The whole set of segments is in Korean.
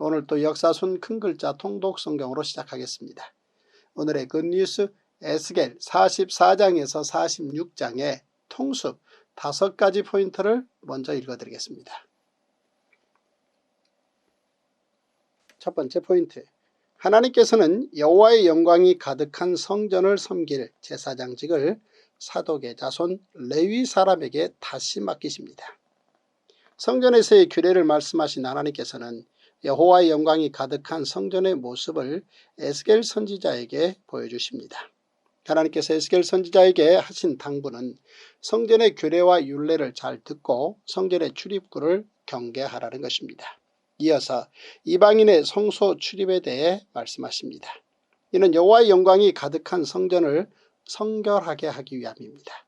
오늘 또 역사순 큰 글자 통독 성경으로 시작하겠습니다. 오늘의 굿뉴스 에스겔 44장에서 46장의 통습 다섯 가지 포인트를 먼저 읽어드리겠습니다. 첫 번째 포인트 하나님께서는 여호와의 영광이 가득한 성전을 섬길 제사장직을 사독의 자손 레위 사람에게 다시 맡기십니다. 성전에서의 규례를 말씀하신 하나님께서는 여호와의 영광이 가득한 성전의 모습을 에스겔 선지자에게 보여주십니다. 하나님께서 에스겔 선지자에게 하신 당부는 성전의 규례와 율례를 잘 듣고 성전의 출입구를 경계하라는 것입니다. 이어서 이방인의 성소 출입에 대해 말씀하십니다. 이는 여호와의 영광이 가득한 성전을 성결하게 하기 위함입니다.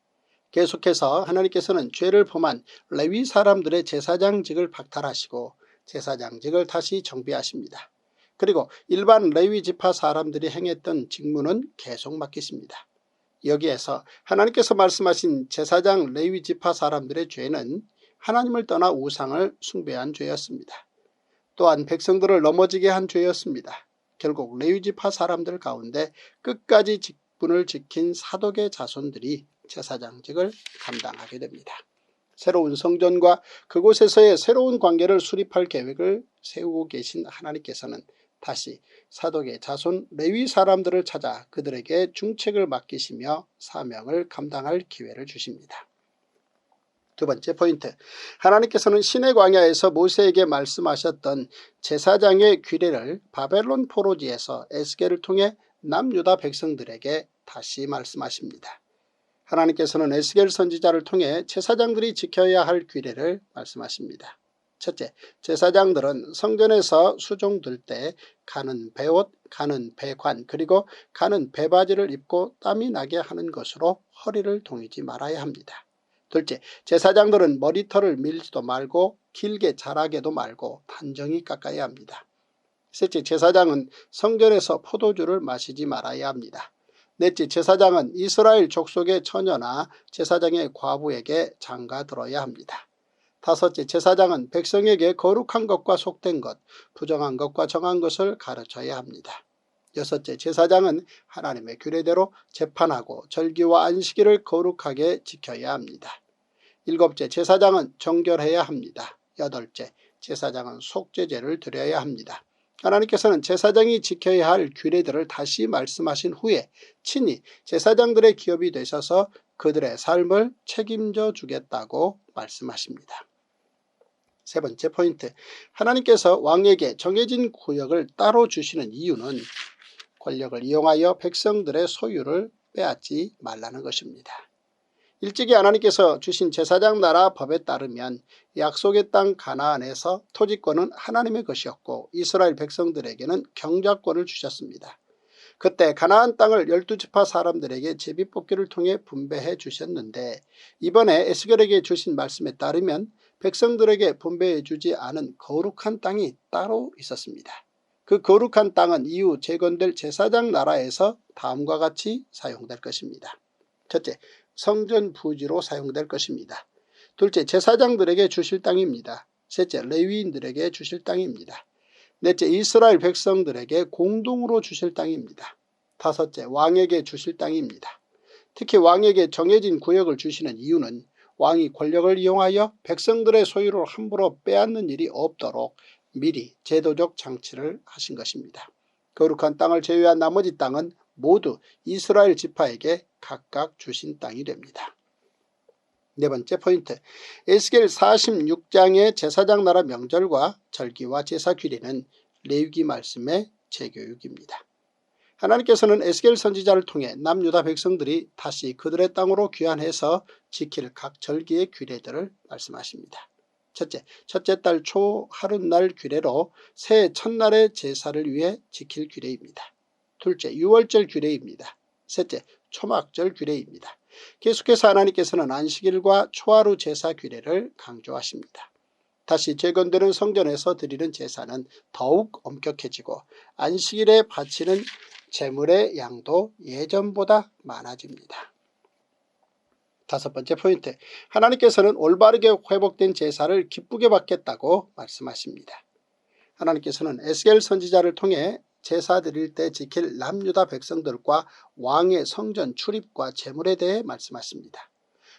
계속해서 하나님께서는 죄를 범한 레위 사람들의 제사장직을 박탈하시고 제사장직을 다시 정비하십니다. 그리고 일반 레위 지파 사람들이 행했던 직무는 계속 맡기십니다. 여기에서 하나님께서 말씀하신 제사장 레위 지파 사람들의 죄는 하나님을 떠나 우상을 숭배한 죄였습니다. 또한 백성들을 넘어지게 한 죄였습니다. 결국 레위 지파 사람들 가운데 끝까지 직분을 지킨 사독의 자손들이 제사장직을 감당하게 됩니다. 새로운 성전과 그곳에서의 새로운 관계를 수립할 계획을 세우고 계신 하나님께서는 다시 사독의 자손 레위 사람들을 찾아 그들에게 중책을 맡기시며 사명을 감당할 기회를 주십니다. 두 번째 포인트 하나님께서는 신의 광야에서 모세에게 말씀하셨던 제사장의 규례를 바벨론 포로지에서 에스겔을 통해 남유다 백성들에게 다시 말씀하십니다. 하나님께서는 에스겔 선지자를 통해 제사장들이 지켜야 할 규례를 말씀하십니다. 첫째, 제사장들은 성전에서 수종들 때 가는 배옷, 가는 배관, 그리고 가는 배바지를 입고 땀이 나게 하는 것으로 허리를 동이지 말아야 합니다. 둘째, 제사장들은 머리털을 밀지도 말고 길게 자라게도 말고 단정히 깎아야 합니다. 셋째, 제사장은 성전에서 포도주를 마시지 말아야 합니다. 넷째, 제사장은 이스라엘 족속의 처녀나 제사장의 과부에게 장가 들어야 합니다. 다섯째, 제사장은 백성에게 거룩한 것과 속된 것, 부정한 것과 정한 것을 가르쳐야 합니다. 여섯째, 제사장은 하나님의 규례대로 재판하고 절기와 안식일을 거룩하게 지켜야 합니다. 일곱째, 제사장은 정결해야 합니다. 여덟째, 제사장은 속죄제를 드려야 합니다. 하나님께서는 제사장이 지켜야 할 규례들을 다시 말씀하신 후에 친히 제사장들의 기업이 되셔서 그들의 삶을 책임져 주겠다고 말씀하십니다. 세 번째 포인트 하나님께서 왕에게 정해진 구역을 따로 주시는 이유는 권력을 이용하여 백성들의 소유를 빼앗지 말라는 것입니다. 일찍이 하나님께서 주신 제사장 나라 법에 따르면 약속의 땅 가나안에서 토지권은 하나님의 것이었고 이스라엘 백성들에게는 경작권을 주셨습니다. 그때 가나안 땅을 열두 지파 사람들에게 제비뽑기를 통해 분배해 주셨는데 이번에 에스겔에게 주신 말씀에 따르면 백성들에게 분배해 주지 않은 거룩한 땅이 따로 있었습니다. 그 거룩한 땅은 이후 재건될 제사장 나라에서 다음과 같이 사용될 것입니다. 첫째, 성전 부지로 사용될 것입니다. 둘째, 제사장들에게 주실 땅입니다. 셋째, 레위인들에게 주실 땅입니다. 넷째, 이스라엘 백성들에게 공동으로 주실 땅입니다. 다섯째, 왕에게 주실 땅입니다. 특히 왕에게 정해진 구역을 주시는 이유는 왕이 권력을 이용하여 백성들의 소유를 함부로 빼앗는 일이 없도록 미리 제도적 장치를 하신 것입니다. 거룩한 땅을 제외한 나머지 땅은 모두 이스라엘 지파에게 각각 주신 땅이 됩니다. 네 번째 포인트 에스겔 46장의 제사장 나라 명절과 절기와 제사 규례는 레위기 말씀의 재교육입니다. 하나님께서는 에스겔 선지자를 통해 남유다 백성들이 다시 그들의 땅으로 귀환해서 지킬 각 절기의 규례들을 말씀하십니다. 첫째, 첫째 달 초 하룻날 규례로 새해 첫날의 제사를 위해 지킬 규례입니다. 둘째, 유월절 규례입니다. 셋째, 초막절 규례입니다. 계속해서 하나님께서는 안식일과 초하루 제사 규례를 강조하십니다. 다시 재건되는 성전에서 드리는 제사는 더욱 엄격해지고 안식일에 바치는 제물의 양도 예전보다 많아집니다. 다섯 번째 포인트 하나님께서는 올바르게 회복된 제사를 기쁘게 받겠다고 말씀하십니다. 하나님께서는 에스겔 선지자를 통해 제사 드릴 때 지킬 남유다 백성들과 왕의 성전 출입과 제물에 대해 말씀하십니다.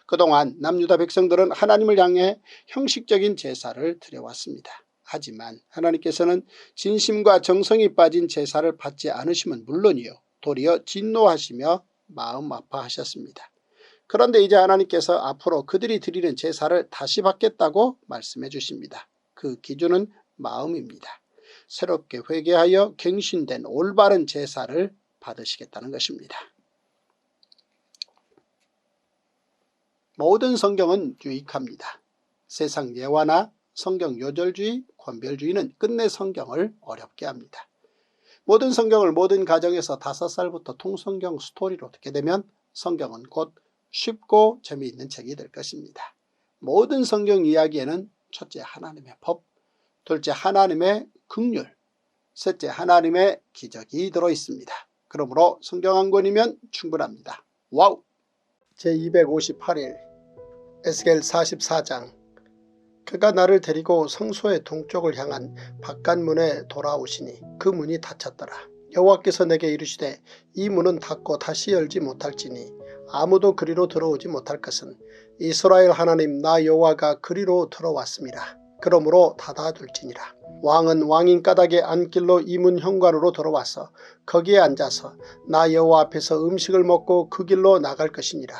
그동안 남유다 백성들은 하나님을 향해 형식적인 제사를 드려왔습니다. 하지만 하나님께서는 진심과 정성이 빠진 제사를 받지 않으시면 물론이요 도리어 진노하시며 마음 아파하셨습니다. 그런데 이제 하나님께서 앞으로 그들이 드리는 제사를 다시 받겠다고 말씀해 주십니다. 그 기준은 마음입니다. 새롭게 회개하여 갱신된 올바른 제사를 받으시겠다는 것입니다. 모든 성경은 유익합니다. 세상 예화나 성경 요절주의, 권별주의는 끝내 성경을 어렵게 합니다. 모든 성경을 모든 가정에서 다섯 살부터 통성경 스토리로 듣게 되면 성경은 곧 쉽고 재미있는 책이 될 것입니다. 모든 성경 이야기에는 첫째 하나님의 법, 둘째 하나님의 극률, 셋째 하나님의 기적이 들어있습니다. 그러므로 성경 한 권이면 충분합니다. 와우! 제258일 에스겔 44장 그가 나를 데리고 성소의 동쪽을 향한 바깥문에 돌아오시니 그 문이 닫혔더라. 여호와께서 내게 이르시되 이 문은 닫고 다시 열지 못할지니 아무도 그리로 들어오지 못할 것은 이스라엘 하나님 나 여호와가 그리로 들어왔습니다. 그러므로 닫아둘지니라. 왕은 왕인 까닭에 안길로 이문 현관으로 들어와서 거기에 앉아서 나 여호와 앞에서 음식을 먹고 그 길로 나갈 것이니라.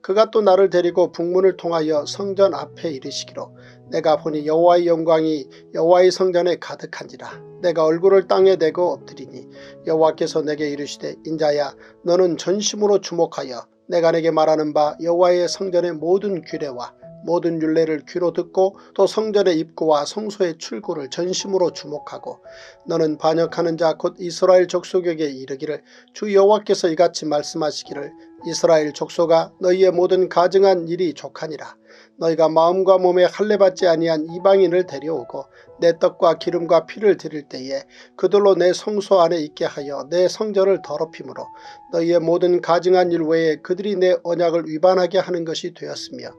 그가 또 나를 데리고 북문을 통하여 성전 앞에 이르시기로 내가 보니 여호와의 영광이 여호와의 성전에 가득한지라 내가 얼굴을 땅에 대고 엎드리니 여호와께서 내게 이르시되 인자야 너는 전심으로 주목하여 내가 내게 말하는 바 여호와의 성전의 모든 규례와 모든 율례를 귀로 듣고 또 성전의 입구와 성소의 출구를 전심으로 주목하고 너는 반역하는 자 곧 이스라엘 족속에게 이르기를 주 여호와께서 이같이 말씀하시기를 이스라엘 족속아 너희의 모든 가증한 일이 족하니라 너희가 마음과 몸에 할례받지 아니한 이방인을 데려오고 내 떡과 기름과 피를 드릴 때에 그들로 내 성소 안에 있게 하여 내 성전을 더럽힘으로 너희의 모든 가증한 일 외에 그들이 내 언약을 위반하게 하는 것이 되었으며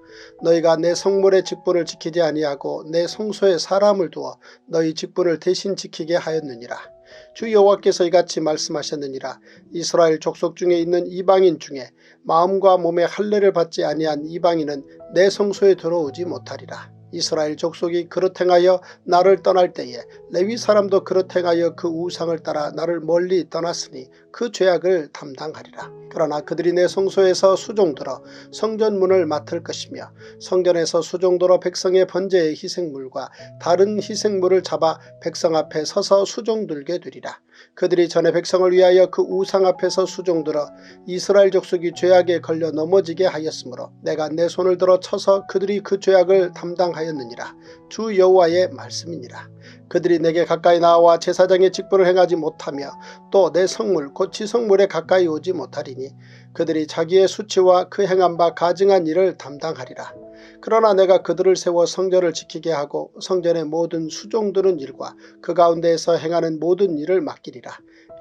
너희가 내 성물의 직분을 지키지 아니하고 내 성소에 사람을 두어 너희 직분을 대신 지키게 하였느니라. 주 여호와께서 이같이 말씀하셨느니라 이스라엘 족속 중에 있는 이방인 중에 마음과 몸에 할례를 받지 아니한 이방인은 내 성소에 들어오지 못하리라. 이스라엘 족속이 그릇 행하여 나를 떠날 때에 레위 사람도 그릇 행하여 그 우상을 따라 나를 멀리 떠났으니 그 죄악을 담당하리라. 그러나 그들이 내 성소에서 수종들어 성전문을 맡을 것이며 성전에서 수종들어 백성의 번제의 희생물과 다른 희생물을 잡아 백성 앞에 서서 수종들게 되리라. 그들이 전에 백성을 위하여 그 우상 앞에서 수종들어 이스라엘 족속이 죄악에 걸려 넘어지게 하였으므로 내가 내 손을 들어 쳐서 그들이 그 죄악을 담당하 였느니라. 주 여호와의 말씀이니라. 그들이 내게 가까이 나와 제사장의 직분을 행하지 못하며 또 내 성물 곧 지성물에 가까이 오지 못하리니 그들이 자기의 수치와 그 행한 바 가증한 일을 담당하리라. 그러나 내가 그들을 세워 성전을 지키게 하고 성전의 모든 수종드는 일과 그 가운데에서 행하는 모든 일을 맡기리라.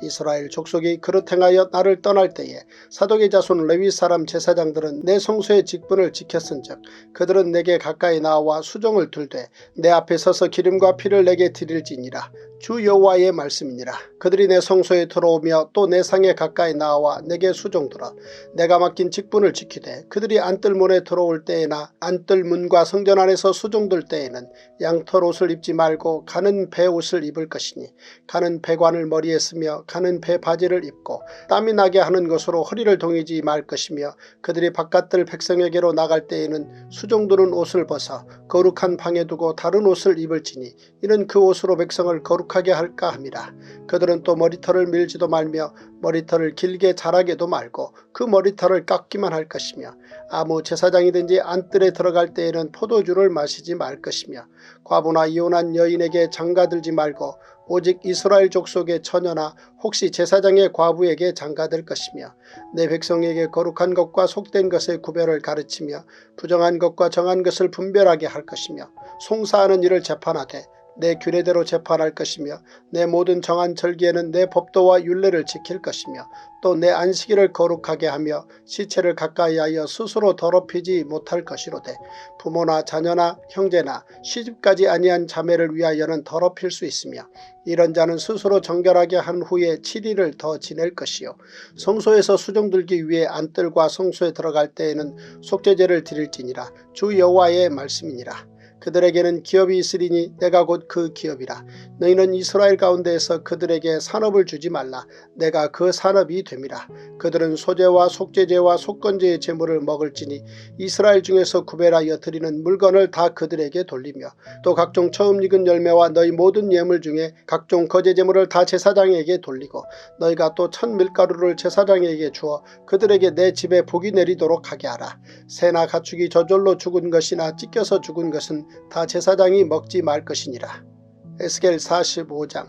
이스라엘 족속이 그릇 행하여 나를 떠날 때에 사독의 자손 레위 사람 제사장들은 내 성소의 직분을 지켰은즉 그들은 내게 가까이 나와 수종을 들되 내 앞에 서서 기름과 피를 내게 드릴지니라. 주 여호와의 말씀이니라. 그들이 내 성소에 들어오며 또 내 상에 가까이 나와 내게 수종들어 내가 맡긴 직분을 지키되 그들이 안뜰문에 들어올 때에나 안뜰문과 성전 안에서 수종들 때에는 양털 옷을 입지 말고 가는 배 옷을 입을 것이니 가는 배관을 머리에 쓰며 가는 배 바지를 입고 땀이 나게 하는 것으로 허리를 동이지 말 것이며 그들이 바깥들 백성에게로 나갈 때에는 수종들은 옷을 벗어 거룩한 방에 두고 다른 옷을 입을지니 이는 그 옷으로 백성을 거룩 거룩하게 할까 함이라. 그들은 또 머리털을 밀지도 말며 머리털을 길게 자라게도 말고 그 머리털을 깎기만 할 것이며 아무 제사장이든지 안뜰에 들어갈 때에는 포도주를 마시지 말 것이며 과부나 이혼한 여인에게 장가들지 말고 오직 이스라엘 족속의 처녀나 혹시 제사장의 과부에게 장가들 것이며 내 백성에게 거룩한 것과 속된 것의 구별을 가르치며 부정한 것과 정한 것을 분별하게 할 것이며 송사하는 일을 재판하되 내 규례대로 재판할 것이며 내 모든 정한 절기에는 내 법도와 율례를 지킬 것이며 또 내 안식일을 거룩하게 하며 시체를 가까이 하여 스스로 더럽히지 못할 것이로되 부모나 자녀나 형제나 시집까지 아니한 자매를 위하여는 더럽힐 수 있으며 이런 자는 스스로 정결하게 한 후에 7일을 더 지낼 것이요. 성소에서 수종 들기 위해 안뜰과 성소에 들어갈 때에는 속죄제를 드릴지니라. 주 여호와의 말씀이니라 그들에게는 기업이 있으리니 내가 곧 그 기업이라. 너희는 이스라엘 가운데에서 그들에게 산업을 주지 말라. 내가 그 산업이 됨이라. 그들은 소재와 속죄제와 속건제의 제물을 먹을지니 이스라엘 중에서 구별하여 드리는 물건을 다 그들에게 돌리며 또 각종 처음 익은 열매와 너희 모든 예물 중에 각종 거제 제물을 다 제사장에게 돌리고 너희가 또 천 밀가루를 제사장에게 주어 그들에게 내 집에 복이 내리도록 하게 하라. 새나 가축이 저절로 죽은 것이나 찢겨서 죽은 것은 다 제사장이 먹지 말 것이니라. 에스겔 45장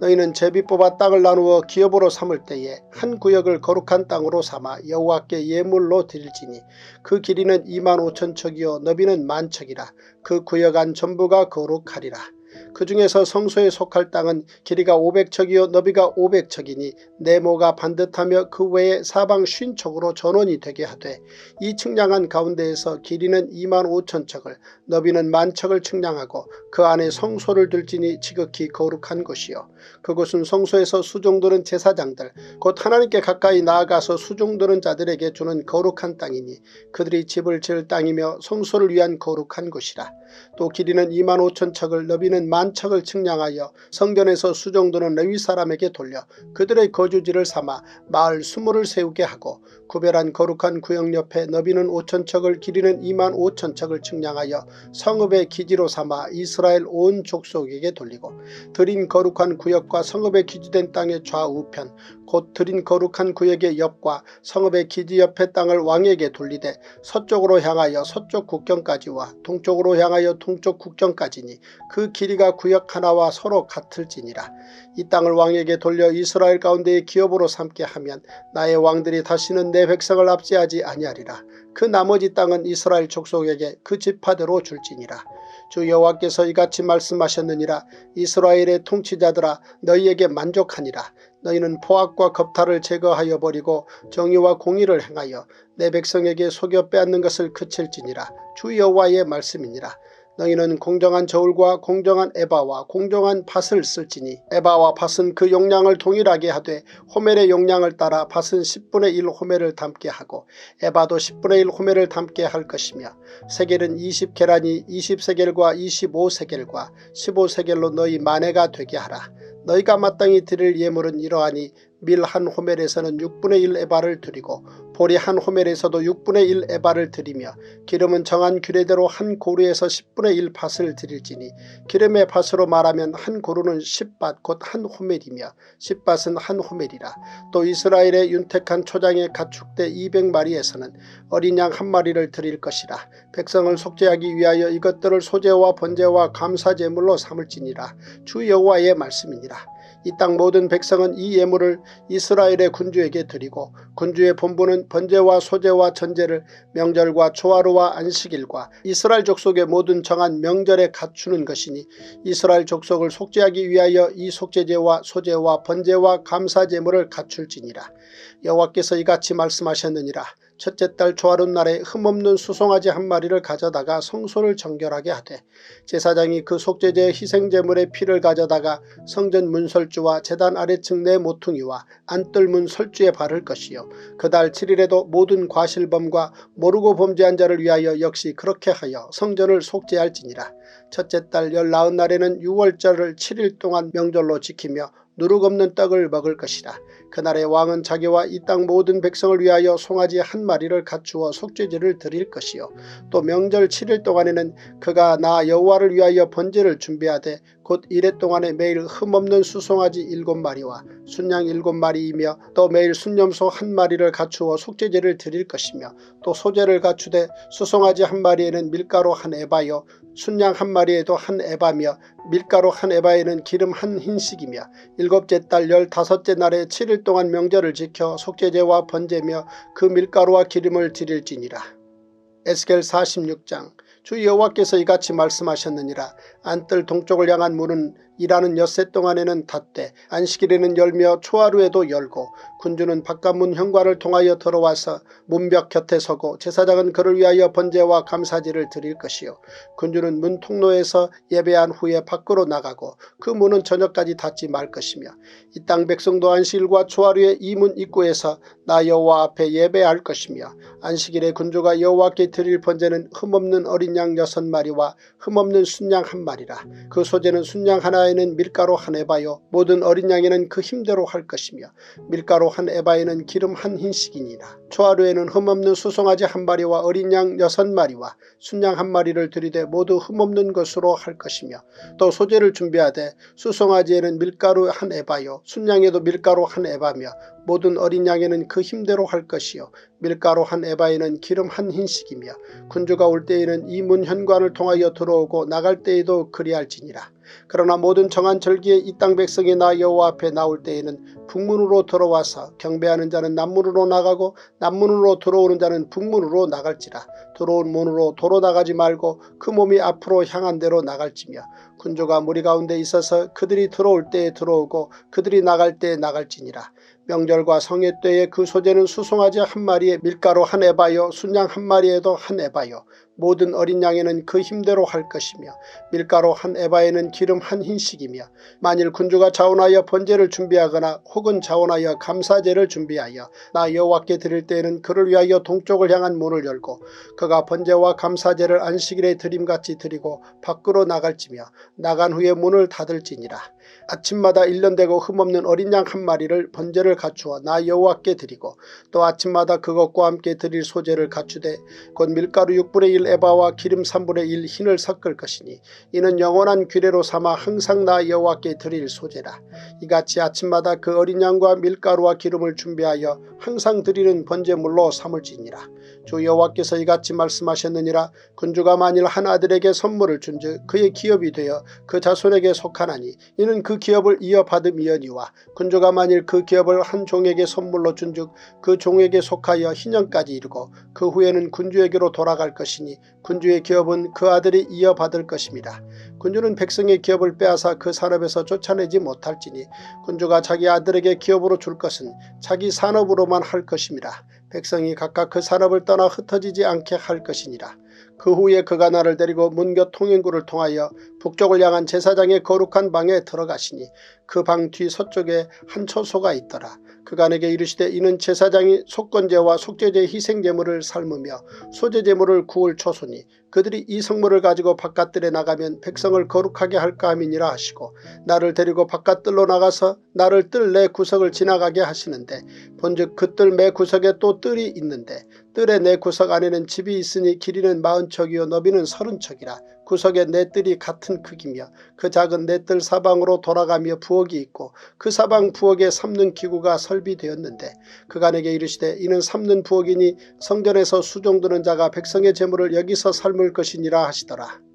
너희는 제비 뽑아 땅을 나누어 기업으로 삼을 때에 한 구역을 거룩한 땅으로 삼아 여호와께 예물로 드릴지니 그 길이는 2만 5천 척이요 너비는 만 척이라 그 구역 안 전부가 거룩하리라. 그 중에서 성소에 속할 땅은 길이가 500척이요 너비가 500척이니 네모가 반듯하며 그 외에 사방 쉰척으로 전원이 되게 하되 이 측량한 가운데에서 길이는 2만 5천 척을 너비는 만 척을 측량하고 그 안에 성소를 둘지니 지극히 거룩한 곳이요. 그곳은 성소에서 수종드는 제사장들 곧 하나님께 가까이 나아가서 수종드는 자들에게 주는 거룩한 땅이니 그들이 집을 지을 땅이며 성소를 위한 거룩한 곳이라. 또 길이는 2만 5천 척을 너비는 만 척을 측량하여 성전에서 수종드는 레위 사람에게 돌려 그들의 거주지를 삼아 마을 수모를 세우게 하고 구별한 거룩한 구역 옆에 너비는 5천 척을 길이는 2만 5천 척을 측량하여 성읍의 기지로 삼아 이스라엘 온 족속에게 돌리고 드린 거룩한 구역과 성읍의 기지된 땅의 좌우편 곧 드린 거룩한 구역의 옆과 성읍의 기지 옆의 땅을 왕에게 돌리되 서쪽으로 향하여 서쪽 국경까지와 동쪽으로 향하여 동쪽 국경까지니 그 길이가 구역 하나와 서로 같을지니라. 이 땅을 왕에게 돌려 이스라엘 가운데의 기업으로 삼게 하면 나의 왕들이 다시는 내 백성을 압제하지 아니하리라. 그 나머지 땅은 이스라엘 족속에게 그 지파대로 줄지니라. 주 여호와께서 이같이 말씀하셨느니라 이스라엘의 통치자들아 너희에게 만족하니라. 너희는 포악과 겁탈을 제거하여 버리고 정의와 공의를 행하여 내 백성에게 속여 빼앗는 것을 그칠지니라. 주 여호와의 말씀이니라. 너희는 공정한 저울과 공정한 에바와 공정한 밭을 쓸지니 에바와 밭은 그 용량을 동일하게 하되 호멜의 용량을 따라 밭은 10분의 1 호멜을 담게 하고 에바도 10분의 1 호멜을 담게 할 것이며 세겔은 20계란이 20세겔과 25세겔과 15세겔로 너희 만회가 되게 하라. 너희가 마땅히 드릴 예물은 이러하니 밀 한 호멜에서는 6분의 1 에바를 드리고 보리 한 호멜에서도 6분의 1 에바를 드리며 기름은 정한 규례대로 한 고루에서 10분의 1 밭을 드릴지니 기름의 밭으로 말하면 한 고루는 10밭 곧 한 호멜이며 10밭은 한 호멜이라. 또 이스라엘의 윤택한 초장의 가축대 200마리에서는 어린 양 한 마리를 드릴 것이라. 백성을 속죄하기 위하여 이것들을 소재와 번제와 감사제물로 삼을지니라. 주 여호와의 말씀이니라. 이 땅 모든 백성은 이 예물을 이스라엘의 군주에게 드리고 군주의 본부는 번제와 소제와 전제를 명절과 초하루와 안식일과 이스라엘 족속의 모든 정한 명절에 갖추는 것이니 이스라엘 족속을 속죄하기 위하여 이 속죄제와 소제와 번제와 감사제물을 갖출지니라. 여호와께서 이같이 말씀하셨느니라. 첫째 달 초하룻 날에 흠없는 수송아지 한 마리를 가져다가 성소를 정결하게 하되 제사장이 그 속죄제 희생제물의 피를 가져다가 성전 문설주와 제단 아래층 내 모퉁이와 안뜰문 설주에 바를 것이요. 그달 7일에도 모든 과실범과 모르고 범죄한 자를 위하여 역시 그렇게 하여 성전을 속죄할지니라. 첫째 달 열나흔 날에는 6월절을 7일 동안 명절로 지키며 누룩 없는 떡을 먹을 것이라. 그날의 왕은 자기와 이 땅 모든 백성을 위하여 송아지 한 마리를 갖추어 속죄제를 드릴 것이요. 또 명절 7일 동안에는 그가 나 여호와를 위하여 번제를 준비하되 곧 이래 동안에 매일 흠없는 수송아지 일곱 마리와 순양 일곱 마리이며 또 매일 순념소 한 마리를 갖추어 속죄제를 드릴 것이며 또 소제를 갖추되 수송아지 한 마리에는 밀가루 한 에바요 순양 한 마리에도 한 에바며 밀가루 한 에바에는 기름 한 흰씩이며 일곱째 달 열다섯째 날에 7일 동안 명절을 지켜 속죄제와 번제며 그 밀가루와 기름을 드릴지니라. 에스겔 46장 주 여호와께서 이같이 말씀하셨느니라 안뜰 동쪽을 향한 문은 일하는 엿새 동안에는 닫되 안식일에는 열며 초하루에도 열고 군주는 바깥문 현관을 통하여 들어와서 문벽 곁에 서고 제사장은 그를 위하여 번제와 감사제를 드릴 것이요. 군주는 문 통로에서 예배한 후에 밖으로 나가고 그 문은 저녁까지 닫지 말 것이며 이 땅 백성도 안식일과 초하루에 이 문 입구에서 나 여호와 앞에 예배할 것이며 안식일에 군주가 여호와께 드릴 번제는 흠없는 어린 양 여섯 마리와 흠없는 순양 한 마리 라. 그 소재는 순양 하나에는 밀가루 한 에바요. 모든 어린 양에는 그 힘대로 할 것이며 밀가루 한 에바에는 기름 한 흰씩이니라. 초하루에는 흠없는 수송아지 한 마리와 어린 양 여섯 마리와 순양 한 마리를 드리되 모두 흠없는 것으로 할 것이며 또 소재를 준비하되 수송아지에는 밀가루 한 에바요. 순양에도 밀가루 한 에바며 모든 어린 양에는 그 힘대로 할 것이요 밀가루 한 에바에는 기름 한 흰씩이며 군주가 올 때에는 이 문 현관을 통하여 들어오고 나갈 때에도 그리할지니라. 그러나 모든 정한 절기에 이 땅 백성이 나 여호와 앞에 나올 때에는 북문으로 들어와서 경배하는 자는 남문으로 나가고 남문으로 들어오는 자는 북문으로 나갈지라. 들어온 문으로 도로 나가지 말고 그 몸이 앞으로 향한 대로 나갈지며 군주가 무리 가운데 있어서 그들이 들어올 때에 들어오고 그들이 나갈 때에 나갈지니라. 명절과 성회 때에 그 소재는 수송아지 한 마리에 밀가루 한 에바요 순양 한 마리에도 한 에바요 모든 어린 양에는 그 힘대로 할 것이며 밀가루 한 에바에는 기름 한 흰씩이며 만일 군주가 자원하여 번제를 준비하거나 혹은 자원하여 감사제를 준비하여 나 여호와께 드릴 때에는 그를 위하여 동쪽을 향한 문을 열고 그가 번제와 감사제를 안식일에 드림같이 드리고 밖으로 나갈지며 나간 후에 문을 닫을지니라. 아침마다 일년되고 흠없는 어린 양 한 마리를 번제를 갖추어 나 여호와께 드리고 또 아침마다 그것과 함께 드릴 소제를 갖추되 곧 밀가루 6분의 1 에바와 기름 3분의 1 흰을 섞을 것이니 이는 영원한 규례로 삼아 항상 나 여호와께 드릴 소제라. 이같이 아침마다 그 어린 양과 밀가루와 기름을 준비하여 항상 드리는 번제물로 삼을지니라. 주 여호와께서 이같이 말씀하셨느니라 군주가 만일 한 아들에게 선물을 준즉 그의 기업이 되어 그 자손에게 속하나니 이는 그 기업을 이어받음이여니와 군주가 만일 그 기업을 한 종에게 선물로 준즉 그 종에게 속하여 희년까지 이르고 그 후에는 군주에게로 돌아갈 것이니 군주의 기업은 그 아들이 이어받을 것입니다. 군주는 백성의 기업을 빼앗아 그 산업에서 쫓아내지 못할지니 군주가 자기 아들에게 기업으로 줄 것은 자기 산업으로만 할 것입니다. 백성이 각각 그 산업을 떠나 흩어지지 않게 할 것이니라. 그 후에 그가 나를 데리고 문교 통행구를 통하여 북쪽을 향한 제사장의 거룩한 방에 들어가시니 그 방 뒤 서쪽에 한 처소가 있더라. 그가 내게 이르시되 이는 제사장이 속건제와 속죄제 희생제물을 삶으며 소제제물을 구울 처소니 그들이 이 성물을 가지고 바깥들에 나가면 백성을 거룩하게 할까 함이니라 하시고 나를 데리고 바깥들로 나가서 나를 뜰 내 구석을 지나가게 하시는데 본즉 그 뜰 매 구석에 또 뜰이 있는데 뜰의 내 구석 안에는 집이 있으니 길이는 마흔 척이요 너비는 서른 척이라 구석에 네 뜰이 같은 크기며 그 작은 네뜰 사방으로 돌아가며 부엌이 있고 그 사방 부엌에 삶는 기구가 설비되었는데 그가 내게 이르시되 이는 삶는 부엌이니 성전에서 수종드는 자가 백성의 재물을 여기서 삶을 것이니라 하시더라.